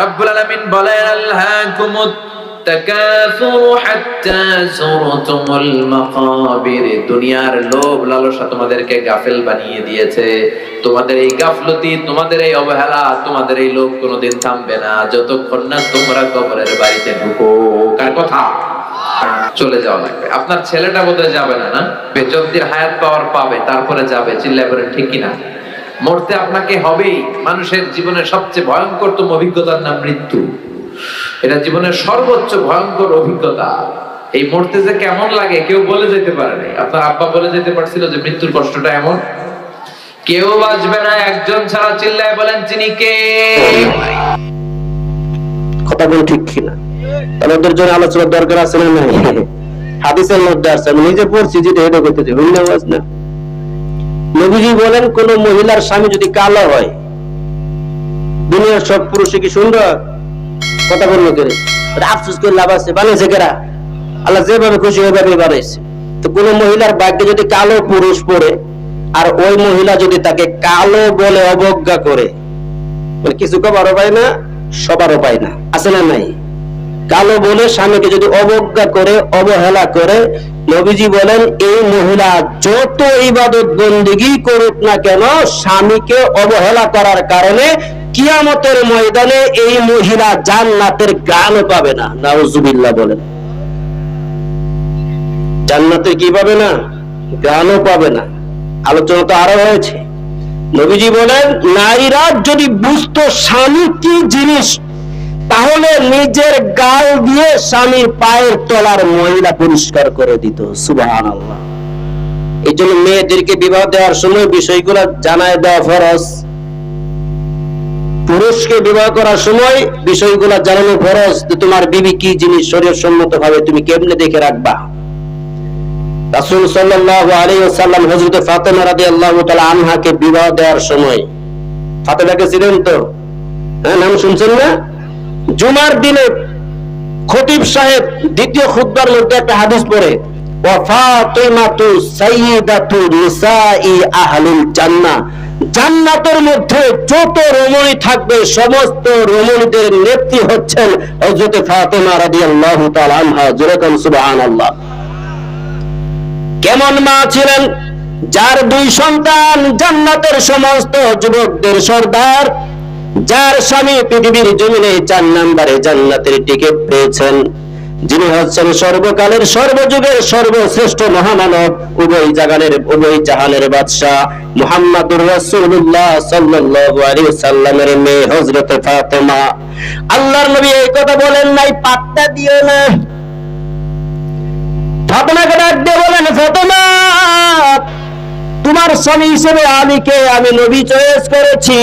রব্বুল আলামিন বলেন আল্লাহকুমুত তাকাসুরু হাত্তা যুরতুমুল মাকাবির। দুনিয়ার লোভ লালসা তোমাদেরকে গাফেল বানিয়ে দিয়েছে। তোমাদের এই গাফলতি, তোমাদের এই অবহেলা, তোমাদের এই লোভ কোনোদিন থামবে না। যতক্ষণ না তোমরা কবরের বাড়িতে ঢুকো, কার কথা? চলে যাওয়া লাগবে। আপনার ছেলেটা বোধহয় যাবে না না? বেচন্দির হায়াত পাওয়ার পাবে, তারপরে যাবে। চিল্লাই করে ঠিক কিনা? মরতে আপনাকে হবেই মানুষের জীবনের সবচেয়ে ভয়ঙ্করতম অভিজ্ঞতার নাম মৃত্যু। এটা জীবনের সর্বোচ্চ ভয়ঙ্কর অভিজ্ঞতা। এই মরতে যে কেমন লাগে, কেউ বলে যেতে পারে নাই। আপনার আব্বা বলে যেতে পারছিল যে মৃত্যুর কষ্টটা এমন। কেউ বাঁচবে না, একজন ছাড়া চিল্লায় বলেন চিনি কে? কথাগুলো ঠিক কিনা? তাহলে ওদের জন্য আলোচনার দরকার আছে না হাদিসের মধ্যে আছে, আমি নিজে পড়ছি, যেটা এটা হইলে আওয়াজ না। নবীজি বলেন, কোন মহিলার স্বামী যদি কালো হয়, দুনিয়ার সব পুরুষে কি সুন্দর? কথা বলল করে আফসোস করে লাভ আছে, বানিয়েছে কেরা আল্লাহ যেভাবে খুশি ওইভাবে বানাইছে তো কোন মহিলার ভাগ্যে যদি কালো পুরুষ পড়ে, আর ওই মহিলা যদি তাকে কালো বলে অবজ্ঞা করে কিছু কবারও পায় না, সবারও পায় না। আছে না নাই? কালো বলে স্বামীকে যদি অবজ্ঞা করে, অবহেলা করে, নবীজি বলেন, এই মহিলা যত ইবাদত বন্দিগি করুক না কেন, স্বামীকে অবহেলা করার কারণে কিয়ামতের ময়দানে এই মহিলা জান্নাতের গানও পাবে না। নাউজুবিল্লাহ বলেন। জান্নাতে কি পাবে না? গানও পাবে না। আলোচনা তো আরও হয়েছে। নবীজি বলেন, নারীরা যদি বুঝতো স্বামী কি জিনিস তাহলে নিজের গাল দিয়ে স্বামীর পায়ের তলার মহিলা পরিষ্কার করে দিত আল্লাহ এই জন্য মেয়েদেরকে বিবাহ দেওয়ার সময় বিষয়গুলো জানায় দেওয়া ফরজ। পুরুষকে বিবাহ করার সময় বিষয়গুলো জানানো ফরজ তোমার বিবি কি জিনিস শরীর সম্মত ভাবে তুমি কেমনে দেখে রাখবা? রাসূল সাল্লাল্লাহু আলাইহি ওয়াসাল্লাম হযরত ফাতেমা রাদিয়াল্লাহু তাআলা আনহাকে বিবাহ দেওয়ার সময়, ফাতেমাকে ছিলেন তো? হ্যাঁ নাম শুনছেন না? জুমার দিনে খতিব সাহেব দ্বিতীয় খুতবার মধ্যে একটা হাদিস পড়ে জান্নাতের মধ্যে যত রমণী থাকবে, সমস্ত রমণীদের নেত্রী হচ্ছেন হযরত ফাতেমা কেমন মা ছিলেন? যার দুই সন্তান জান্নাতের সমস্ত যুবকদের সর্দার যার স্বামী পৃথিবীর জমিনে চার নাম্বারে জান্নাতের টিকিট পেয়েছেন, যিনি হচ্ছেন সর্বকালের সর্বযুগের সর্বশ্রেষ্ঠ মহামানব, উভয় জাগানের, উভয় জাহানের বাদশাহ মুহাম্মাদুর রাসূলুল্লাহ সাল্লাল্লাহু আলাইহি সাল্লামের মেয়ে হযরত ফাতেমা। আল্লাহর নবী এই কথা বলেন নাই, পাত্তা দিও না। ফাতেমাকে ডাক দিয়ে বলেন, ফাতেমা, তোমার স্বামী হিসেবে আমি আলীকে আমি নবী চয়েস করেছি।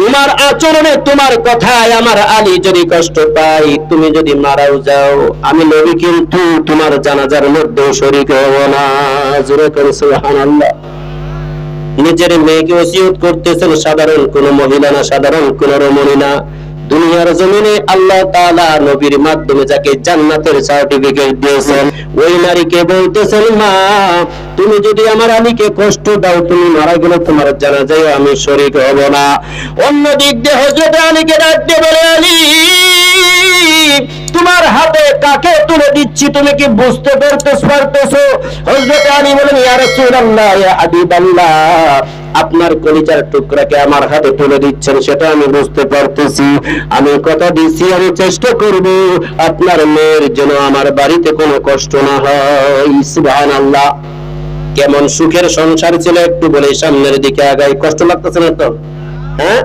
তোমার আচরণে তোমার কথায় আমার আলী যদি কষ্ট পাই তুমি যদি মারাও যাও, আমি নবী কিন্তু তোমার জানাজার মধ্যে শরীর হব না। নিজের মেয়েকে ওসিয়ত করতেছেন সাধারণ কোন মহিলা না, সাধারণ কোন রমণী না। দুনিয়ার জমিনে আল্লাহ তাআলা নবীর মাধ্যমে যাকে জান্নাতের সার্টিফিকেট দিয়েছেন, ওই নারীকে বলতেছেন, মা, তুমি যদি আমার আলীকে কষ্ট দাও, তুমি মারা গেলে তোমার জানা যায় আমি শরীক হব না। অন্য দিক দিয়ে হযরত আলীকে ডাকতে বলে, আলী, তোমার হাতে কাকে তুলে দিচ্ছি তুমি কি বুঝতে পারতেছ, পারতেছো? হযরত আলী বলেন, ইয়া রাসূলুল্লাহ, ইয়া হাবিবাল্লাহ। আপনার কলিজার টুকরাকে আমার হাতে তুলে দিচ্ছেন, সেটা আমি বুঝতে পারতেছি। আমি কথা দিচ্ছি, আমি চেষ্টা করব আপনার মেয়ের যেন আমার বাড়িতে কোনো কষ্ট না হয়। সুবহানাল্লাহ। কেমন সুখের সংসার ছিল, একটু বলে সামনের দিকে আগাই। কষ্ট লাগতেছে না তো? হ্যাঁ?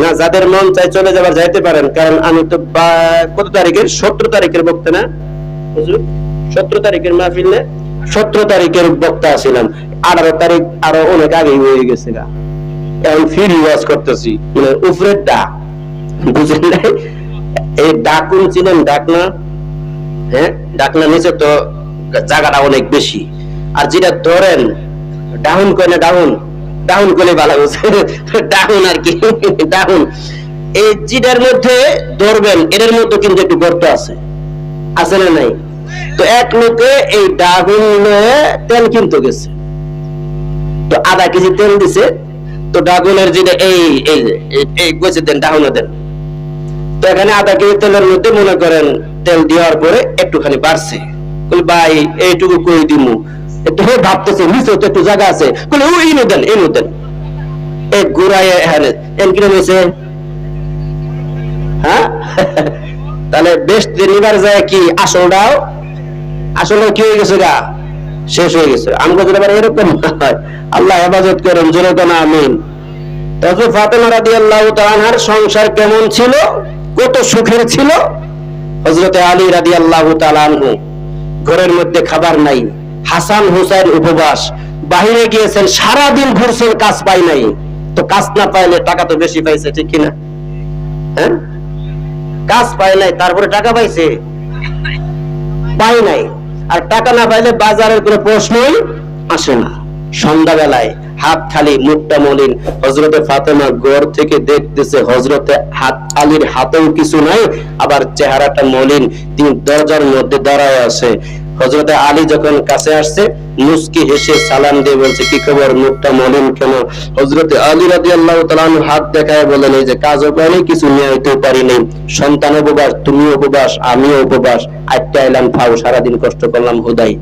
না, যাদের মন চাই চলে যাবার, যাইতে পারেন। কারণ আমি তো কত তারিখের? সতেরো তারিখের বক্তা না? সতেরো তারিখের মাহফিল না? সতেরো তারিখের বক্তা ছিলাম, আঠারো তারিখ আরও অনেক আগে হয়ে গেছে গা। এখন ফির ওয়াজ করতেছি মানে উপরের ডাক। বুঝলেন নাই? এই ডাকুন ছিলেন ডাকনা হ্যাঁ? ডাকনা নিচে তো জায়গাটা অনেক বেশি। আর যেটা ধরেন, ডাউন করে ডাউন ডাউন করলে ভালো ডাউন আর কি, ডাউন। এই জিটার মধ্যে ধরবেন এর মধ্যে কিন্তু একটু গর্ত আছে। আছে না নাই? তো এক লোকে এই ডাগুন লয়ে তেল কিনতে গেছে। তো আধা কেজি তেল দিছে তো ডাগুনের যে, এই- এই গেছে দেন ডাউনে দেন। এখানে আধা কেজি তেলের মধ্যে মনে করেন তেল দেওয়ার পরে একটুখানি বাড়ছে। ভাই এইটুকু করে দিমু? একটু হে ভাবতেছে নিচে তো একটু জায়গা আছে। বলে ও দেন ইনু দেন। এ এখানে এন কিনে নিয়েছে। হ্যাঁ? তাহলে বেশ নিবার যায় কি আসলটাও আসলে কি হয়ে গেছে গা? শেষ হয়ে গেছে। আমাকে যদি আবার এরকম, আল্লাহ হেফাজত করেন, জোরে আমিন। তখন ফাতেমা রাদি আল্লাহ তাহার সংসার কেমন ছিল? কত সুখের ছিল? হজরতে আলী রাদি আল্লাহ তালানহু ঘরের মধ্যে খাবার নাই। হাসান হুসাইন উপবাস। বাহিরে গিয়েছেন সারা দিন ঘুরছেন, কাজ পাই নাই। তো কাজ না পাইলে টাকা তো বেশি পাইছে, ঠিক কিনা? হ্যাঁ? কাজ পাই নাই, তারপরে টাকা পাইছে? পাই নাই। আর টাকা না পাইলে বাজারের কোনো প্রশ্নই আসে না। সন্ধ্যাবেলায় হাত খালি মুখটা মলিন হজরতে ফাতেমা গড় থেকে দেখতেছে হজরতে হাত আলীর হাতেও কিছু নাই, আবার চেহারাটা মলিন, তিনি দরজার মধ্যে দাঁড়ায় আছে। হজরতে আলী যখন কাছে আসছে মুস্কি হেসে সালাম দিয়ে বলছে, কি খবর মুখটা মলিন কেন? হজরতে আলী রাজি আল্লাহ হাত দেখায় বলেন, এই যে কাজ উপায় কিছু নিয়ে হইতেও পারি নাই। সন্তান উপবাস তুমি উপবাস, আমিও উপবাস। আটটা এলাম ফাও সারাদিন কষ্ট করলাম, হুদাই।